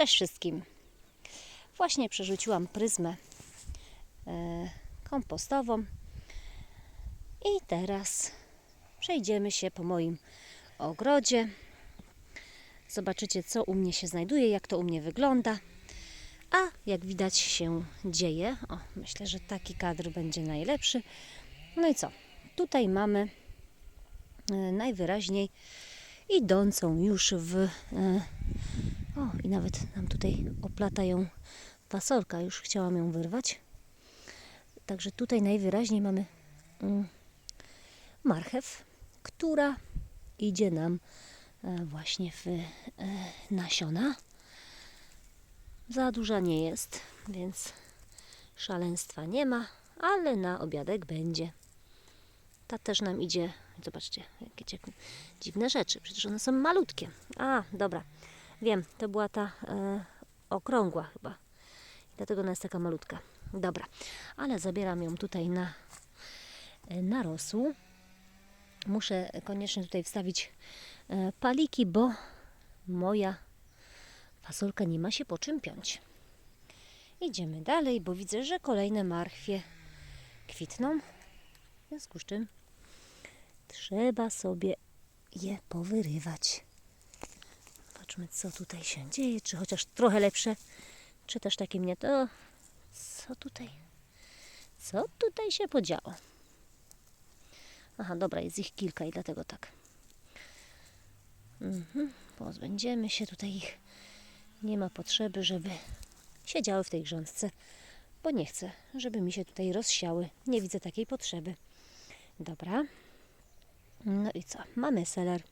Cześć wszystkim. Właśnie przerzuciłam pryzmę e, kompostową i teraz przejdziemy się po moim ogrodzie. Zobaczycie, co u mnie się znajduje, jak to u mnie wygląda. A jak widać się dzieje. O, myślę, że taki kadr będzie najlepszy. No i co? Tutaj mamy e, najwyraźniej idącą już w. O, i nawet nam tutaj oplata ją fasolka. Już chciałam ją wyrwać. Także tutaj najwyraźniej mamy mm, marchew, która idzie nam e, właśnie w e, nasiona. Za duża nie jest, więc szaleństwa nie ma, ale na obiadek będzie. Ta też nam idzie. Zobaczcie, jakie dziwne rzeczy. Przecież one są malutkie. A, dobra. Wiem, to była ta e, okrągła chyba. Dlatego ona jest taka malutka. Dobra, ale zabieram ją tutaj na, e, na rosół. Muszę koniecznie tutaj wstawić e, paliki, bo moja fasolka nie ma się po czym piąć. Idziemy dalej, bo widzę, że kolejne marchwie kwitną. W związku z czym trzeba sobie je powyrywać. Zobaczmy, co tutaj się dzieje. Czy chociaż trochę lepsze, czy też takie mnie to. Co tutaj? Co tutaj się podziało? Aha, dobra, jest ich kilka i dlatego tak. Mhm, pozbędziemy się tutaj ich. Nie ma potrzeby, żeby siedziały w tej grządce, bo nie chcę, żeby mi się tutaj rozsiały. Nie widzę takiej potrzeby. Dobra. No i co? Mamy seler.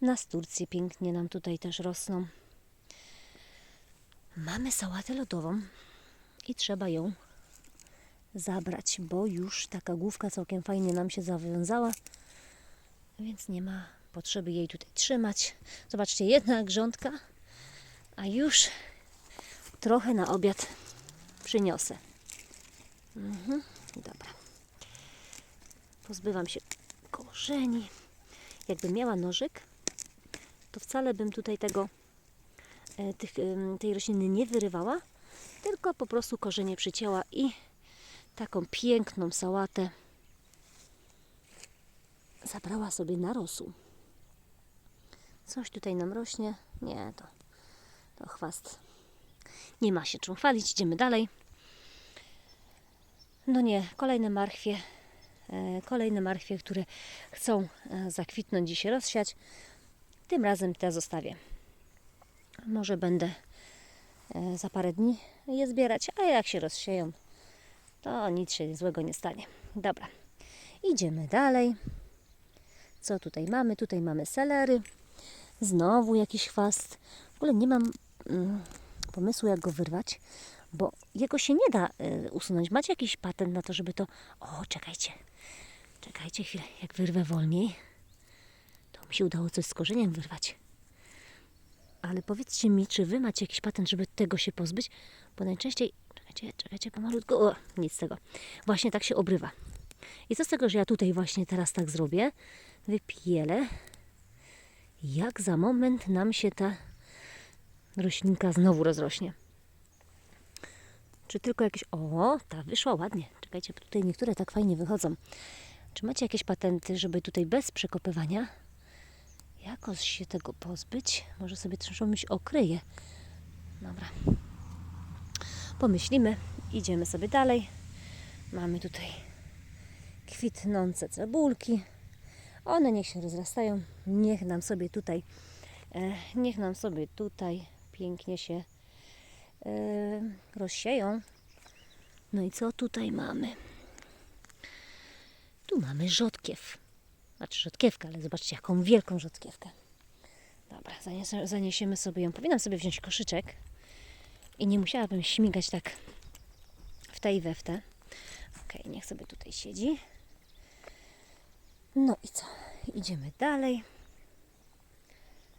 Nasturcje pięknie nam tutaj też rosną. Mamy sałatę lodową i trzeba ją zabrać, bo już taka główka całkiem fajnie nam się zawiązała, więc nie ma potrzeby jej tutaj trzymać. Zobaczcie, jedna grządka, a już trochę na obiad przyniosę. Mhm, dobra. Pozbywam się korzeni. Jakbym miała nożyk, to wcale bym tutaj tego, e, tych, tej rośliny nie wyrywała, tylko po prostu korzenie przycięła i taką piękną sałatę zabrała sobie na rosół. Coś tutaj nam rośnie? Nie, to, to chwast. Nie ma się czym chwalić, idziemy dalej. No nie, kolejne marchwie, e, kolejne marchwie, które chcą e, zakwitnąć i się rozsiać. Tym razem te zostawię. Może będę e, za parę dni je zbierać, a jak się rozsieją, to nic się złego nie stanie. Dobra, idziemy dalej. Co tutaj mamy? Tutaj mamy selery. Znowu jakiś chwast. W ogóle nie mam mm, pomysłu, jak go wyrwać, bo jego się nie da y, usunąć. Macie jakiś patent na to, żeby to. O, czekajcie. Czekajcie chwilę. Jak wyrwę wolniej, się udało coś z korzeniem wyrwać. Ale powiedzcie mi, czy wy macie jakiś patent, żeby tego się pozbyć? Bo najczęściej. Czekajcie, czekajcie pomalutku. O, nic z tego. Właśnie tak się obrywa. I co z tego, że ja tutaj właśnie teraz tak zrobię? Wypielę. Jak za moment nam się ta roślinka znowu rozrośnie. Czy tylko jakieś. O, ta wyszła ładnie. Czekajcie, tutaj niektóre tak fajnie wychodzą. Czy macie jakieś patenty, żeby tutaj bez przekopywania jakoś się tego pozbyć? Może sobie czymś okryję. Dobra. Pomyślimy. Idziemy sobie dalej. Mamy tutaj kwitnące cebulki. One niech się rozrastają. Niech nam sobie tutaj, e, niech nam sobie tutaj pięknie się e, rozsieją. No i co tutaj mamy? Tu mamy rzodkiew. Znaczy rzodkiewkę, ale zobaczcie jaką wielką rzodkiewkę. Dobra, zaniesiemy sobie ją. Powinnam sobie wziąć koszyczek i nie musiałabym śmigać tak w tej we w te. Ok, niech sobie tutaj siedzi. No i co? Idziemy dalej.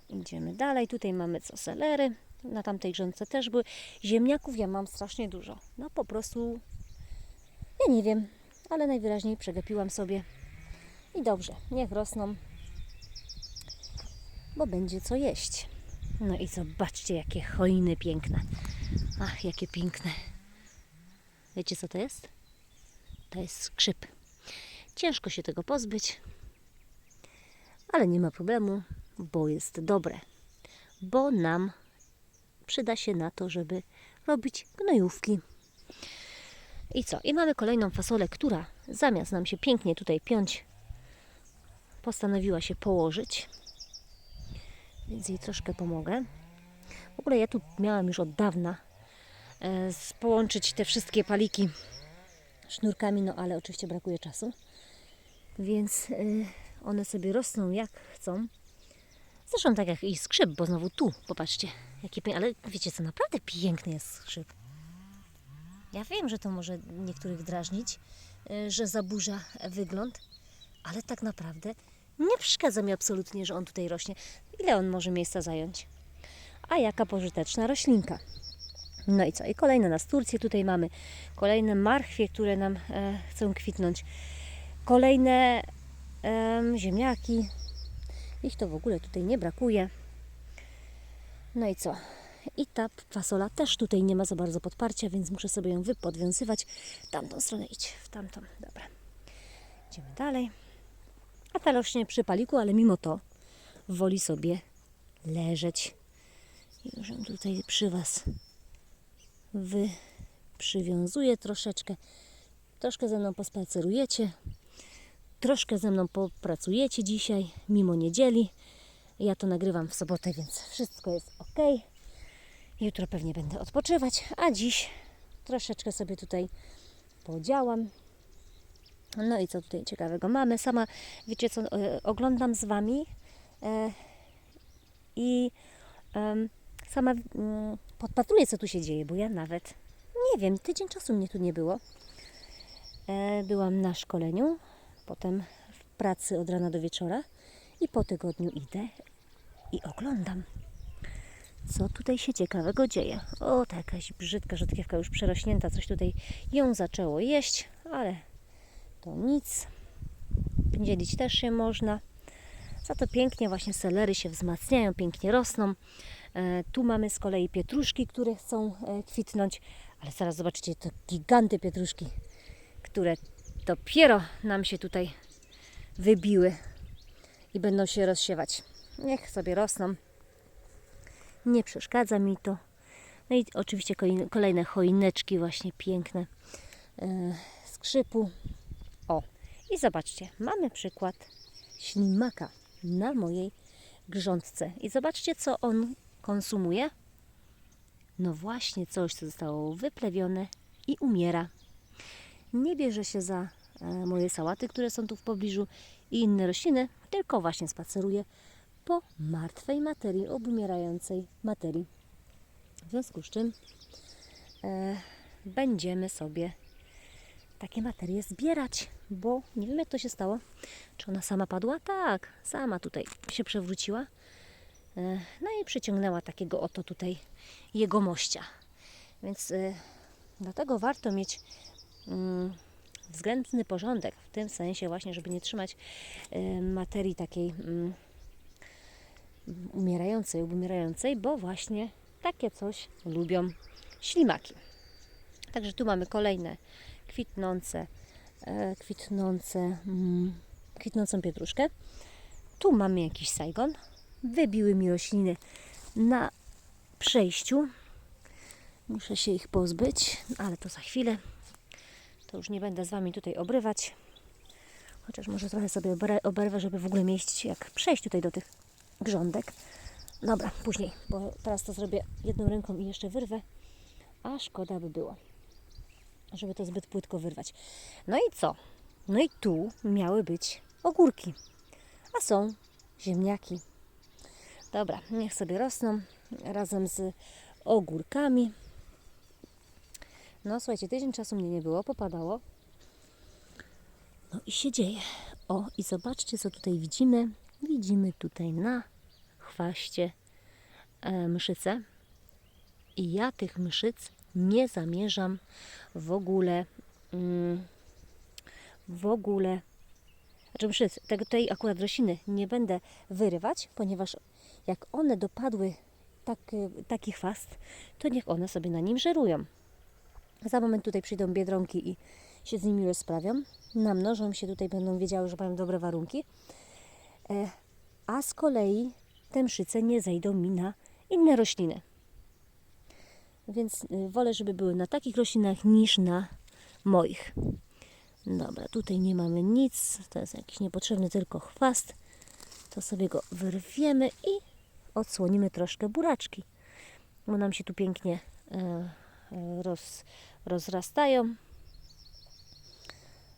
Idziemy dalej. Tutaj mamy co selery. Na tamtej grządce też były. Ziemniaków ja mam strasznie dużo. No po prostu ja nie wiem, ale najwyraźniej przegapiłam sobie. I dobrze, niech rosną, bo będzie co jeść. No i zobaczcie, jakie choiny piękne. Ach, jakie piękne. Wiecie, co to jest? To jest skrzyp. Ciężko się tego pozbyć, ale nie ma problemu, bo jest dobre. Bo nam przyda się na to, żeby robić gnojówki. I co? I mamy kolejną fasolę, która zamiast nam się pięknie tutaj piąć, postanowiła się położyć. Więc jej troszkę pomogę. W ogóle ja tu miałam już od dawna e, połączyć te wszystkie paliki sznurkami, no ale oczywiście brakuje czasu. Więc e, one sobie rosną jak chcą. Zresztą tak jak i skrzyp, bo znowu tu, popatrzcie, jaki piękny, ale wiecie co, naprawdę piękny jest skrzyp. Ja wiem, że to może niektórych drażnić, y, że zaburza wygląd, ale tak naprawdę nie przeszkadza mi absolutnie, że on tutaj rośnie. Ile on może miejsca zająć? A jaka pożyteczna roślinka. No i co? I kolejne nasturcje tutaj mamy. Kolejne marchwie, które nam e, chcą kwitnąć. Kolejne em, ziemniaki. Ich to w ogóle tutaj nie brakuje. No i co? I ta fasola też tutaj nie ma za bardzo podparcia, więc muszę sobie ją wypodwiązywać. W tamtą stronę idź, w tamtą. Dobra. Idziemy dalej. A ta rośnie przy paliku, ale mimo to woli sobie leżeć. Już ją tutaj przy Was wy przywiązuję troszeczkę. Troszkę ze mną pospacerujecie. Troszkę ze mną popracujecie dzisiaj, mimo niedzieli. Ja to nagrywam w sobotę, więc wszystko jest ok. Jutro pewnie będę odpoczywać, a dziś troszeczkę sobie tutaj podziałam. No i co tutaj ciekawego mamy? Sama, wiecie co, e, oglądam z Wami e, i sama mm, podpatruję, co tu się dzieje, bo ja nawet nie wiem, tydzień czasu mnie tu nie było. E, byłam na szkoleniu, potem w pracy od rana do wieczora i po tygodniu idę i oglądam co tutaj się ciekawego dzieje. O, ta jakaś brzydka rzodkiewka już przerośnięta, coś tutaj ją zaczęło jeść, ale to nic. Dzielić też się można. Za to pięknie właśnie selery się wzmacniają, pięknie rosną. E, tu mamy z kolei pietruszki, które chcą e, kwitnąć, ale zaraz zobaczycie, to giganty pietruszki, które dopiero nam się tutaj wybiły i będą się rozsiewać. Niech sobie rosną nie przeszkadza mi to. No i oczywiście kolejne- kolejne choineczki właśnie piękne e, skrzypu. I zobaczcie, mamy przykład ślimaka na mojej grządce. I zobaczcie, co on konsumuje. No właśnie coś, co zostało wyplewione i umiera. Nie bierze się za e, moje sałaty, które są tu w pobliżu i inne rośliny, tylko właśnie spaceruje po martwej materii, obumierającej materii. W związku z czym e, będziemy sobie takie materie zbierać, bo nie wiem jak to się stało. Czy ona sama padła? Tak, sama tutaj się przewróciła. E, no i przyciągnęła takiego oto tutaj jegomościa. Więc e, dlatego warto mieć mm, względny porządek, w tym sensie właśnie, żeby nie trzymać e, materii takiej mm, umierającej, umierającej, bo właśnie takie coś lubią ślimaki. Także tu mamy kolejne kwitnące, e, kwitnące, mm, kwitnącą pietruszkę. Tu mamy jakiś sajgon. Wybiły mi rośliny na przejściu. Muszę się ich pozbyć, ale to za chwilę. To już nie będę z Wami tutaj obrywać. Chociaż może trochę sobie oberwę, żeby w ogóle mieć jak przejść tutaj do tych grządek. Dobra, później, bo teraz to zrobię jedną ręką i jeszcze wyrwę, a szkoda by było, żeby to zbyt płytko wyrwać. No i co? No i tu miały być ogórki, a są ziemniaki. Dobra, niech sobie rosną razem z ogórkami. No słuchajcie, tydzień czasu mnie nie było, popadało. No i się dzieje. O, i zobaczcie, co tutaj widzimy. Widzimy tutaj na chwaście e, mszyce. I ja tych mszyc nie zamierzam w ogóle, mm, w ogóle, znaczy tego, tej akurat rośliny nie będę wyrywać, ponieważ jak one dopadły tak, taki chwast, to niech one sobie na nim żerują. Za moment tutaj przyjdą biedronki i się z nimi rozprawią. Namnożą się tutaj, będą wiedziały, że mają dobre warunki. E, a z kolei te mszyce nie zejdą mi na inne rośliny. Więc y, wolę, żeby były na takich roślinach niż na moich. Dobra, tutaj nie mamy nic. To jest jakiś niepotrzebny tylko chwast. To sobie go wyrwiemy i odsłonimy troszkę buraczki. Bo nam się tu pięknie e, e, roz, rozrastają.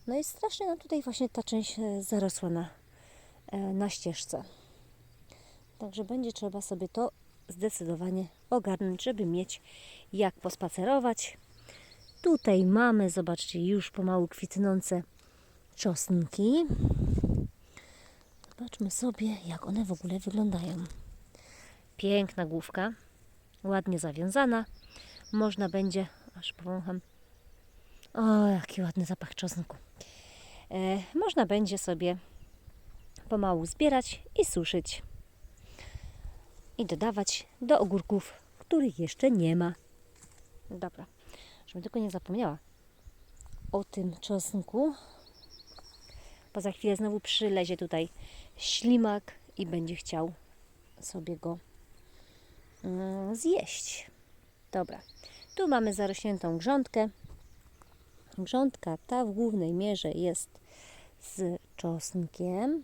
No i strasznie nam tutaj właśnie ta część e, zarosła na, na ścieżce. Także będzie trzeba sobie to zdecydowanie ogarnąć, żeby mieć jak pospacerować. Tutaj mamy, zobaczcie, już pomału kwitnące czosnki. Zobaczmy sobie, jak one w ogóle wyglądają. Piękna główka, ładnie zawiązana. Można będzie, aż powącham. O, jaki ładny zapach czosnku. E, można będzie sobie pomału zbierać i suszyć. I dodawać do ogórków, których jeszcze nie ma. Dobra, żebym tylko nie zapomniała o tym czosnku. Bo za chwilę znowu przylezie tutaj ślimak i będzie chciał sobie go mm, zjeść. Dobra, tu mamy zarośniętą grządkę. Grządka ta w głównej mierze jest z czosnkiem.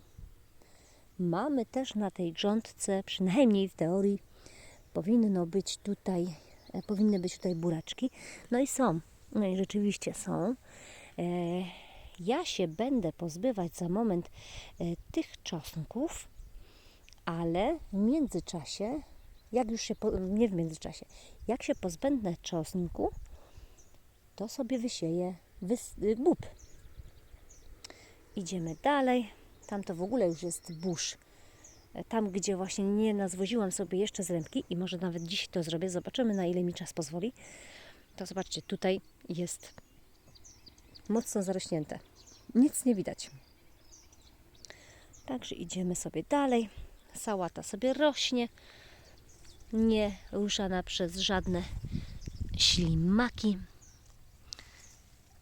Mamy też na tej grządce, przynajmniej w teorii, powinno być tutaj, e, powinny być tutaj buraczki. No i są. No i rzeczywiście są. E, ja się będę pozbywać za moment e, tych czosnków, ale w międzyczasie, jak już się, nie w międzyczasie, jak się pozbędę czosnku, to sobie wysieję wys, bób. Idziemy dalej. Tam to w ogóle już jest burz. E, Tam, gdzie właśnie nie nazwoziłam sobie jeszcze z ręki i może nawet dziś to zrobię, zobaczymy na ile mi czas pozwoli. To zobaczcie, tutaj jest mocno zarośnięte. Nic nie widać. Także idziemy sobie dalej. Sałata sobie rośnie, nie ruszana przez żadne ślimaki.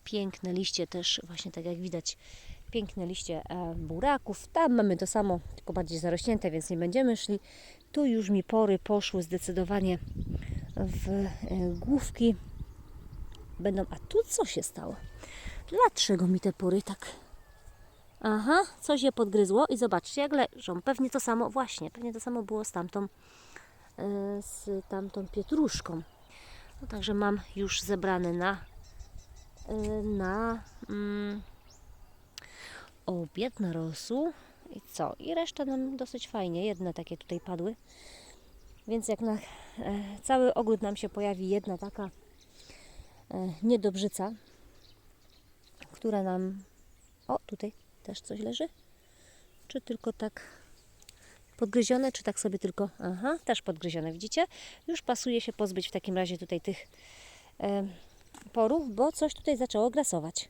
Piękne liście też, właśnie tak jak widać, piękne liście e, buraków. Tam mamy to samo, tylko bardziej zarośnięte, więc nie będziemy szli. Tu już mi pory poszły zdecydowanie w e, główki. Będą, a tu co się stało? Dlaczego mi te pory tak... Aha, coś je podgryzło i zobaczcie jak leżą. Pewnie to samo, właśnie, pewnie to samo było z tamtą, e, z tamtą pietruszką. No, także mam już zebrane na, na mm, obiad, na rosół. I co? I reszta nam dosyć fajnie. Jedne takie tutaj padły. Więc jak na e, cały ogród nam się pojawi jedna taka e, niedobrzyca, która nam... O, tutaj też coś leży? Czy tylko tak podgryzione, czy tak sobie tylko... Aha, też podgryzione, widzicie? Już pasuje się pozbyć w takim razie tutaj tych e, porów, bo coś tutaj zaczęło grasować.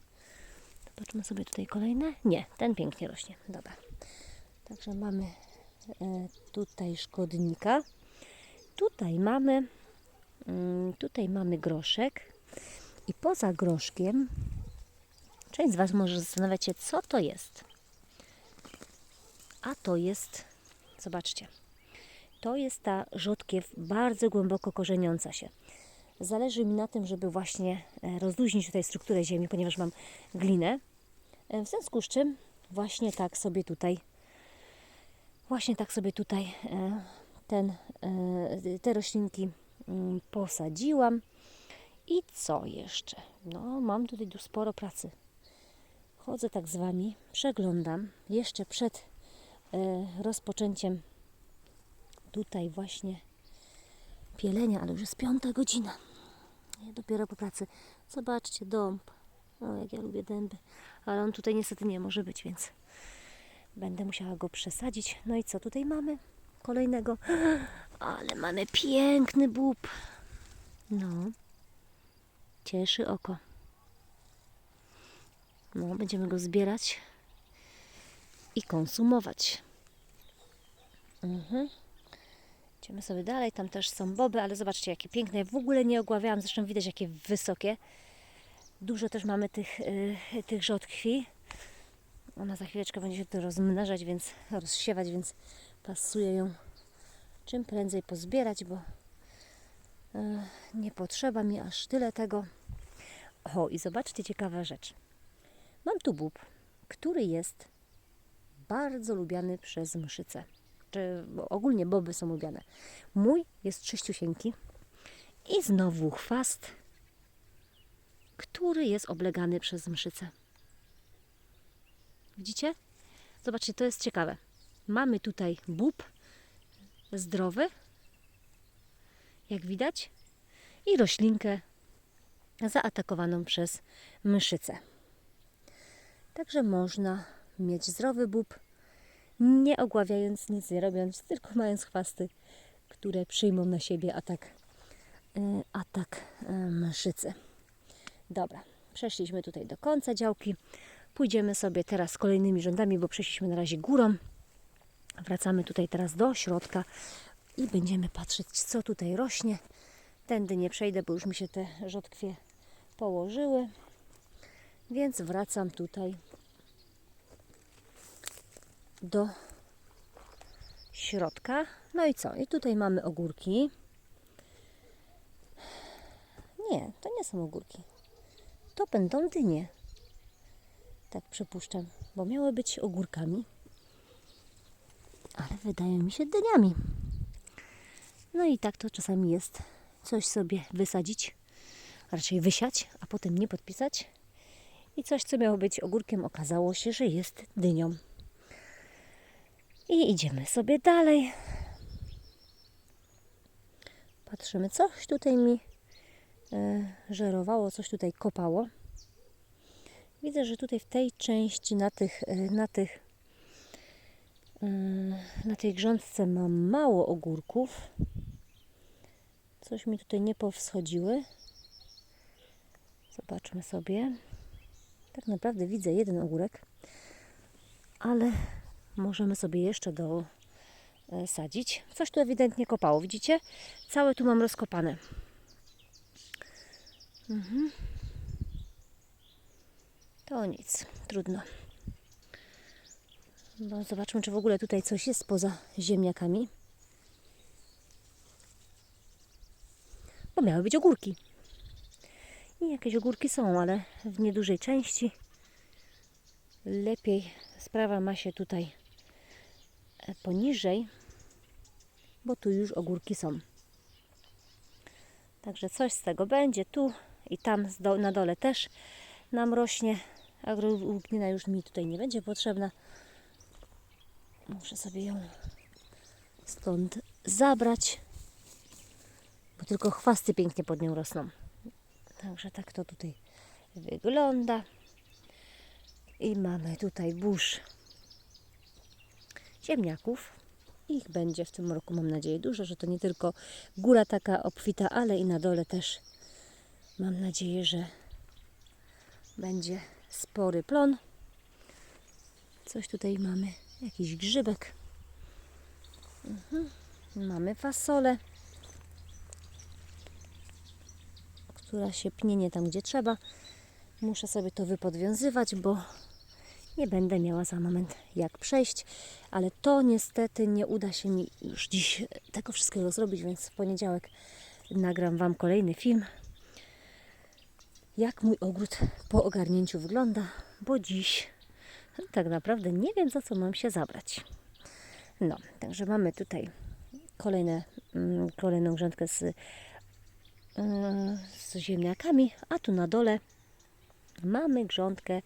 Zobaczmy sobie tutaj kolejne. Nie, ten pięknie rośnie. Dobra. Także mamy e, tutaj szkodnika. Tutaj mamy mm, tutaj mamy groszek i poza groszkiem część z Was może zastanawiać się, co to jest. A to jest, zobaczcie, to jest ta rzodkiew bardzo głęboko korzeniąca się. Zależy mi na tym, żeby właśnie e, rozluźnić tutaj strukturę ziemi, ponieważ mam glinę. E, W związku z czym właśnie tak sobie tutaj właśnie tak sobie tutaj e, ten, te roślinki mm, posadziłam. I co jeszcze? No, mam tutaj tu sporo pracy. Chodzę tak z Wami, przeglądam jeszcze przed rozpoczęciem tutaj właśnie pielenia, ale już jest piąta godzina. Ja dopiero po pracy. Zobaczcie, dąb. O, jak ja lubię dęby. Ale on tutaj niestety nie może być, więc będę musiała go przesadzić. No i co tutaj mamy? Kolejnego. Ale mamy piękny bób. No. Cieszy oko. No, będziemy go zbierać i konsumować. Mhm. Idziemy sobie dalej, tam też są boby, ale zobaczcie jakie piękne. Ja w ogóle nie ogławiałam, zresztą widać jakie wysokie. Dużo też mamy tych, y, tych rzodkwi. Ona za chwileczkę będzie się tu rozmnażać, więc rozsiewać, więc pasuje ją czym prędzej pozbierać, bo y, nie potrzeba mi aż tyle tego. O, i zobaczcie ciekawa rzecz. Mam tu bób, który jest bardzo lubiany przez mszyce. Czy ogólnie boby są lubiane. Mój jest czyściusieńki i znowu chwast, który jest oblegany przez mszyce. Widzicie? Zobaczcie, to jest ciekawe. Mamy tutaj bób zdrowy, jak widać, i roślinkę zaatakowaną przez mszycę. Także można mieć zdrowy bób, nie ogławiając, nic nie robiąc, tylko mając chwasty, które przyjmą na siebie atak, e, atak e, mszycy. Dobra, przeszliśmy tutaj do końca działki. Pójdziemy sobie teraz kolejnymi rządami, bo przeszliśmy na razie górą. Wracamy tutaj teraz do środka i będziemy patrzeć, co tutaj rośnie. Tędy nie przejdę, bo już mi się te rzodkwie położyły. Więc wracam tutaj do środka. No i co? I tutaj mamy ogórki. Nie, to nie są ogórki. To będą dynie. Tak przypuszczam, bo miały być ogórkami. Ale wydają mi się dyniami. No i tak to czasami jest. Coś sobie wysadzić, raczej wysiać, a potem nie podpisać. I coś, co miało być ogórkiem, okazało się, że jest dynią. I idziemy sobie dalej. Patrzymy, coś tutaj mi e, żerowało, coś tutaj kopało. Widzę, że tutaj w tej części, na tych, e, na tych, e, na tej grządce mam mało ogórków. Coś mi tutaj nie powschodziły. Zobaczmy sobie. Tak naprawdę widzę jeden ogórek, ale możemy sobie jeszcze dosadzić. Coś tu ewidentnie kopało, widzicie? Całe tu mam rozkopane. Mhm. To nic, trudno. Bo zobaczmy, czy w ogóle tutaj coś jest poza ziemniakami. Bo miały być ogórki. I jakieś ogórki są, ale w niedużej części. Lepiej sprawa ma się tutaj e, poniżej, bo tu już ogórki są. Także coś z tego będzie. Tu i tam na dole też nam rośnie. Agrolubnina już mi tutaj nie będzie potrzebna. Muszę sobie ją stąd zabrać, bo tylko chwasty pięknie pod nią rosną. Także tak to tutaj wygląda. I mamy tutaj burz ziemniaków. Ich będzie w tym roku, mam nadzieję, dużo, że to nie tylko góra taka obfita, ale i na dole też mam nadzieję, że będzie spory plon. Coś tutaj mamy, jakiś grzybek. Mhm. Mamy fasolę. która się pnie nie tam, gdzie trzeba. Muszę sobie to wypodwiązywać, bo nie będę miała za moment jak przejść, ale to niestety nie uda się mi już dziś tego wszystkiego zrobić, więc w poniedziałek nagram Wam kolejny film, jak mój ogród po ogarnięciu wygląda, bo dziś tak naprawdę nie wiem, za co mam się zabrać. No, także mamy tutaj kolejne, mm, kolejną grządkę z z ziemniakami, a tu na dole mamy grządkę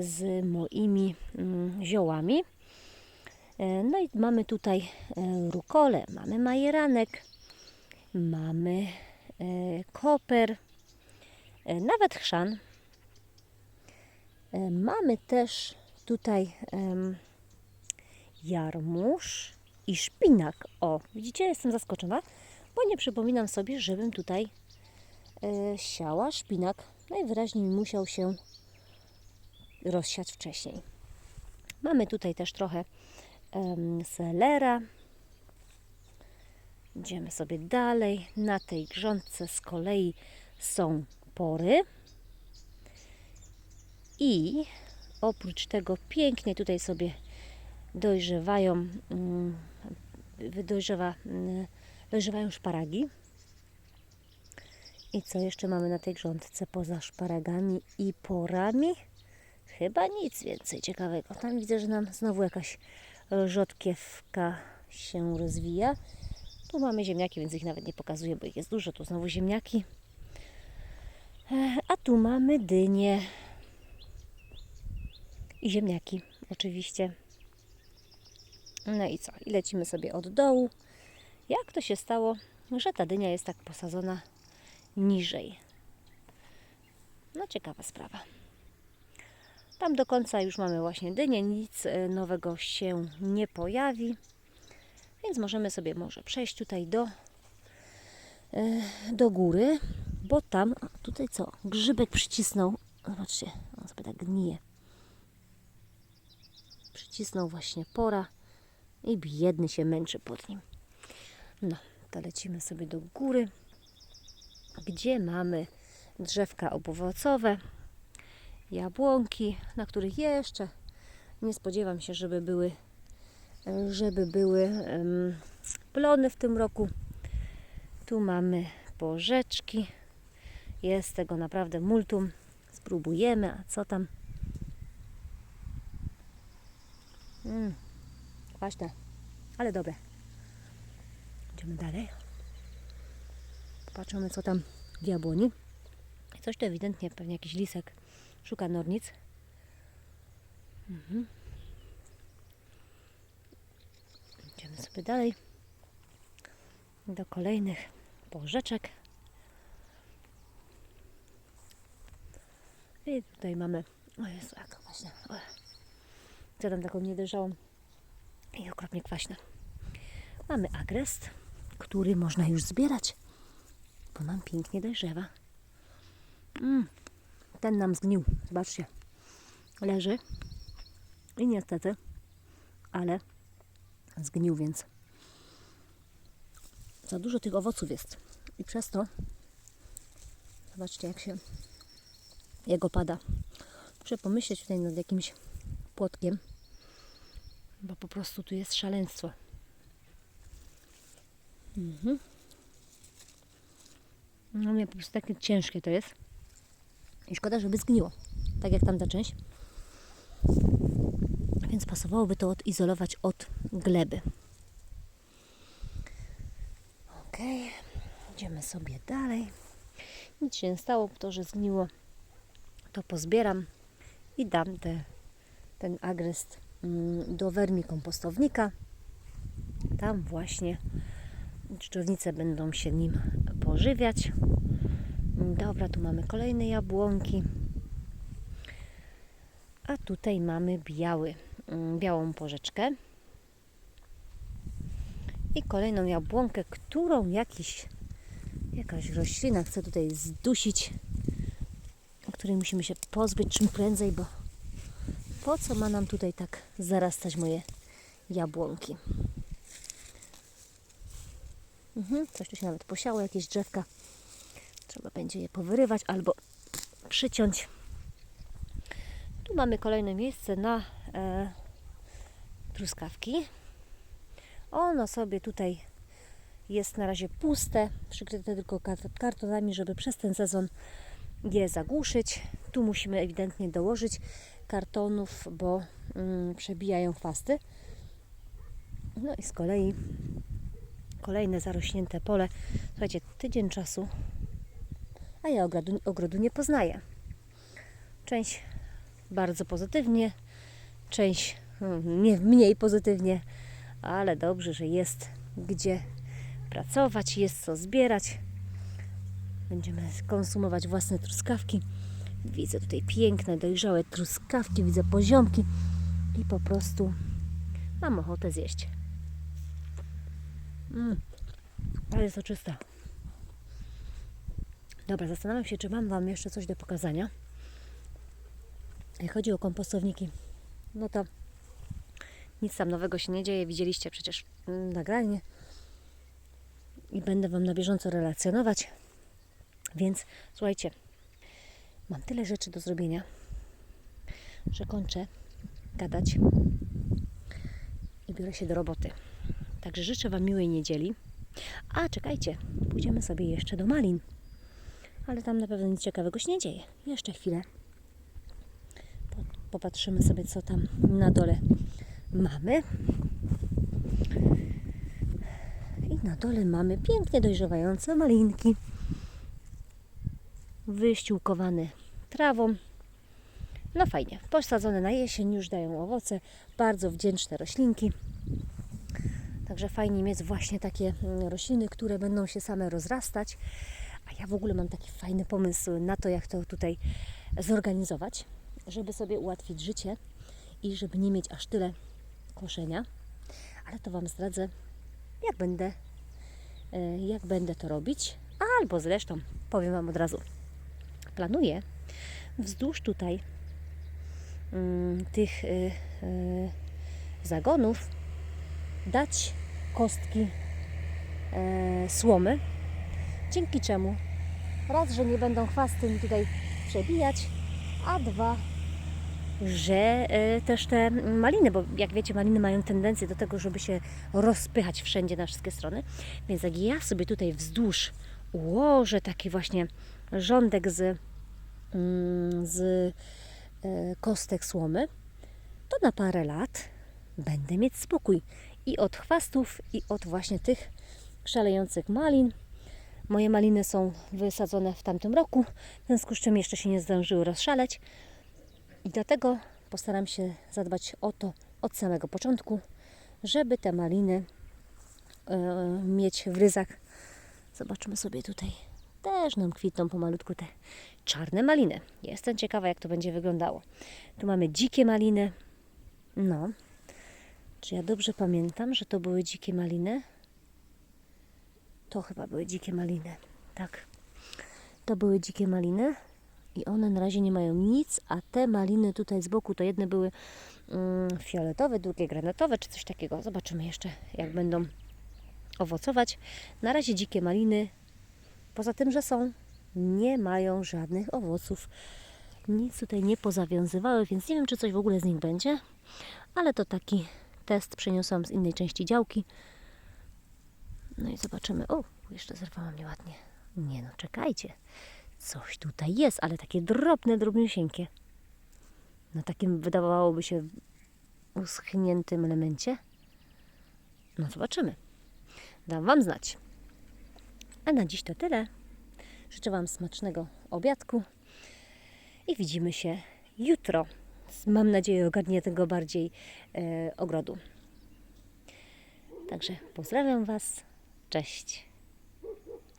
z moimi mm, ziołami. E, no i mamy tutaj e, rukole, mamy majeranek, mamy e, koper, nawet chrzan. Mamy też tutaj jarmuż i szpinak. O, widzicie, jestem zaskoczona bo nie przypominam sobie, żebym tutaj siała szpinak. Najwyraźniej musiał się rozsiać wcześniej. Mamy tutaj też trochę selera. Idziemy sobie dalej. Na tej grządce z kolei są pory. I oprócz tego pięknie tutaj sobie dojrzewają, mm, wydojrzewa, mm, dojrzewają szparagi. I co jeszcze mamy na tej grządce poza szparagami i porami? Chyba nic więcej ciekawego. Tam widzę, że nam znowu jakaś rzodkiewka się rozwija. Tu mamy ziemniaki, więc ich nawet nie pokazuję, bo ich jest dużo. Tu znowu ziemniaki. E, A tu mamy dynie. I ziemniaki, oczywiście. No i co? I lecimy sobie od dołu. Jak to się stało, że ta dynia jest tak posadzona niżej? No ciekawa sprawa. Tam do końca już mamy właśnie dynię, nic e, nowego się nie pojawi. Więc możemy sobie może przejść tutaj do, e, do góry, bo tam, tutaj co, grzybek przycisnął, zobaczcie, on sobie tak gnije. Przycisnął właśnie pora i biedny się męczy pod nim. No, to lecimy sobie do góry, gdzie mamy drzewka owocowe, jabłonki, na których jeszcze nie spodziewam się, żeby były, e, żeby były plony w tym roku. Tu mamy porzeczki. Jest tego naprawdę multum. Spróbujemy, a co tam? Mm, kwaśne, ale dobre. Idziemy dalej. Patrzymy, co tam w jabłoni. Coś to ewidentnie, pewnie jakiś lisek szuka nornic. Mhm. Idziemy sobie dalej do kolejnych porzeczek. I tutaj mamy, o Jezu, jaka. O. Co tam taką niedojrzałą i okropnie kwaśne. Mamy agrest, który można już zbierać, bo nam pięknie dojrzewa. Mm. Ten nam zgnił, zobaczcie. Leży i niestety, ale zgnił, więc za dużo tych owoców jest. I przez to zobaczcie, jak się jego pada. Muszę pomyśleć tutaj nad jakimś płotkiem, bo po prostu tu jest szaleństwo. Mhm. No mnie po prostu takie ciężkie to jest. I szkoda, żeby zgniło, tak jak tamta część. Więc pasowałoby to odizolować od gleby. Ok, idziemy sobie dalej. Nic się nie stało, to, że zgniło, to pozbieram i dam te, ten agrest mm, do wermi kompostownika. Tam właśnie dżdżownice będą się nim pożywiać. Dobra, tu mamy kolejne jabłonki. A tutaj mamy biały, mm, białą porzeczkę. I kolejną jabłonkę, którą jakiś, jakaś roślina chce tutaj zdusić, której musimy się pozbyć czym prędzej, bo po co ma nam tutaj tak zarastać moje jabłonki? Mhm, coś tu się nawet posiało, jakieś drzewka. Trzeba będzie je powyrywać albo przyciąć. Tu mamy kolejne miejsce na e, truskawki. Ono sobie tutaj jest na razie puste, przykryte tylko kartonami, żeby przez ten sezon je zagłuszyć. Tu musimy ewidentnie dołożyć kartonów, bo mm, przebijają chwasty. No i z kolei kolejne zarośnięte pole. Słuchajcie, tydzień czasu a ja ogrodu, ogrodu nie poznaję. Część bardzo pozytywnie, część hmm, nie, mniej pozytywnie, ale dobrze, że jest gdzie pracować, jest co zbierać. Będziemy konsumować własne truskawki. Widzę tutaj piękne, dojrzałe truskawki, widzę poziomki i po prostu mam ochotę zjeść. Mm, ale jest oczysta. Dobra, zastanawiam się, czy mam Wam jeszcze coś do pokazania. Jak chodzi o kompostowniki, no to nic tam nowego się nie dzieje. Widzieliście przecież nagranie. i będę Wam na bieżąco relacjonować. Więc słuchajcie, mam tyle rzeczy do zrobienia, że kończę gadać i biorę się do roboty. Także życzę Wam miłej niedzieli. A czekajcie, pójdziemy sobie jeszcze do Malin. Ale tam na pewno nic ciekawego się nie dzieje. Jeszcze chwilę. Po- Popatrzymy sobie, co tam na dole mamy. I na dole mamy pięknie dojrzewające malinki. Wyściółkowane trawą. No fajnie, posadzone na jesień, już dają owoce. Bardzo wdzięczne roślinki. Także fajnie mieć właśnie takie mm, rośliny, które będą się same rozrastać. A ja w ogóle mam taki fajny pomysł na to, jak to tutaj zorganizować, żeby sobie ułatwić życie i żeby nie mieć aż tyle koszenia. Ale to Wam zdradzę, jak będę, e, jak będę to robić. Albo zresztą powiem Wam od razu. Planuję wzdłuż tutaj mm, tych y, y, zagonów dać kostki e, słomy, dzięki czemu raz, że nie będą chwasty mi tutaj przebijać, a dwa, że e, też te maliny, bo jak wiecie, maliny mają tendencję do tego, żeby się rozpychać wszędzie na wszystkie strony, więc jak ja sobie tutaj wzdłuż ułożę taki właśnie rządek z, mm, z e, kostek słomy, to na parę lat będę mieć spokój i od chwastów, i od właśnie tych szalejących malin. Moje maliny są wysadzone w tamtym roku, w związku z czym jeszcze się nie zdążyły rozszaleć. I dlatego postaram się zadbać o to od samego początku, żeby te maliny e, mieć w ryzach. Zobaczmy sobie tutaj. Też nam kwitną pomalutku te czarne maliny. Jestem ciekawa, jak to będzie wyglądało. Tu mamy dzikie maliny. No, czy ja dobrze pamiętam, że to były dzikie maliny? To chyba były dzikie maliny. Tak. To były dzikie maliny i one na razie nie mają nic, a te maliny tutaj z boku to jedne były mm, fioletowe, drugie granatowe, czy coś takiego. Zobaczymy jeszcze, jak będą owocować. Na razie dzikie maliny, poza tym, że są, nie mają żadnych owoców. Nic tutaj nie pozawiązywały, więc nie wiem, czy coś w ogóle z nich będzie, ale to taki test przeniosłam z innej części działki. No i zobaczymy. O, jeszcze zerwałam nieładnie. Nie no, czekajcie. Coś tutaj jest, ale takie drobne, drobniusieńkie. Na takim wydawałoby się uschniętym elemencie. No zobaczymy. Dam Wam znać. A na dziś to tyle. Życzę Wam smacznego obiadku i widzimy się jutro mam nadzieję, ogarniętego bardziej e, ogrodu. Także pozdrawiam Was. Cześć.